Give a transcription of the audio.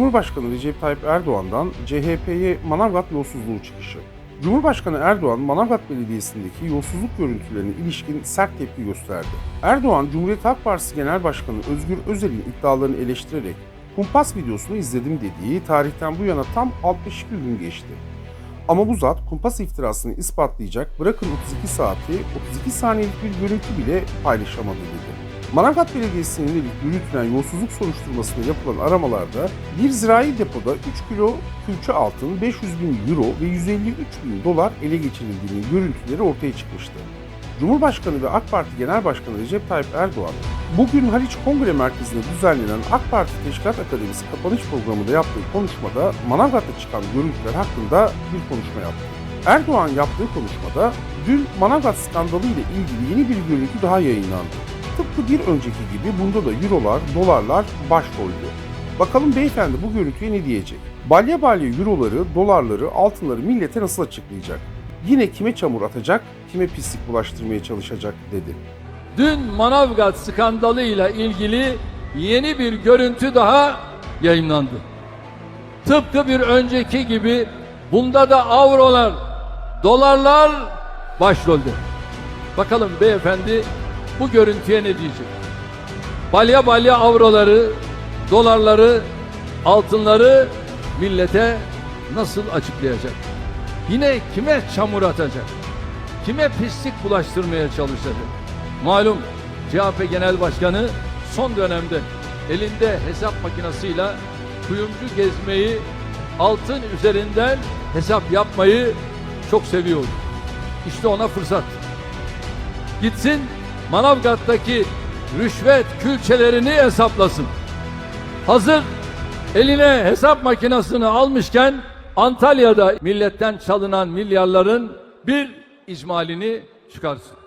Cumhurbaşkanı Recep Tayyip Erdoğan'dan CHP'ye Manavgat yolsuzluğu çıkışı. Cumhurbaşkanı Erdoğan, Manavgat Belediyesi'ndeki yolsuzluk görüntülerine ilişkin sert tepki gösterdi. Erdoğan, Cumhuriyet Halk Partisi Genel Başkanı Özgür Özel'in iddialarını eleştirerek kumpas videosunu izledim dediği tarihten bu yana tam 62 gün geçti. Ama bu zat kumpas iftirasını ispatlayacak bırakın 32 saati 32 saniyelik bir görüntü bile paylaşamadı dedi. Manavgat Belediyesi'nin yönelik yürütülen yolsuzluk soruşturmasında yapılan aramalarda bir zirai depoda 3 kilo külçe altın, 500 bin euro ve 153 bin dolar ele geçirildiğinin görüntüleri ortaya çıkmıştı. Cumhurbaşkanı ve AK Parti Genel Başkanı Recep Tayyip Erdoğan, bugün Haliç Kongre Merkezi'nde düzenlenen AK Parti Teşkilat Akademisi kapanış programında yaptığı konuşmada Manavgat'ta çıkan görüntüler hakkında bir konuşma yaptı. Erdoğan yaptığı konuşmada, dün Manavgat skandalı ile ilgili yeni bir görüntü daha yayınlandı. Tıpkı bir önceki gibi bunda da eurolar, dolarlar başroldü. Bakalım beyefendi bu görüntüye ne diyecek? Balya balya euroları, dolarları, altınları millete nasıl açıklayacak? Yine kime çamur atacak, kime pislik bulaştırmaya çalışacak dedi. Dün Manavgat skandalıyla ilgili yeni bir görüntü daha yayınlandı. Tıpkı bir önceki gibi bunda da avrolar, dolarlar başrolde. Bakalım beyefendi bu görüntüye ne diyecek? Balya balya avroları, dolarları, altınları millete nasıl açıklayacak? Yine kime çamur atacak? Kime pislik bulaştırmaya çalışacak? Malum CHP Genel Başkanı son dönemde elinde hesap makinesiyle kuyumcu gezmeyi, altın üzerinden hesap yapmayı çok seviyor. İşte ona fırsat. Gitsin Manavgat'taki rüşvet külçelerini hesaplasın. Hazır eline hesap makinesini almışken Antalya'da milletten çalınan milyarların bir icmalini çıkarsın.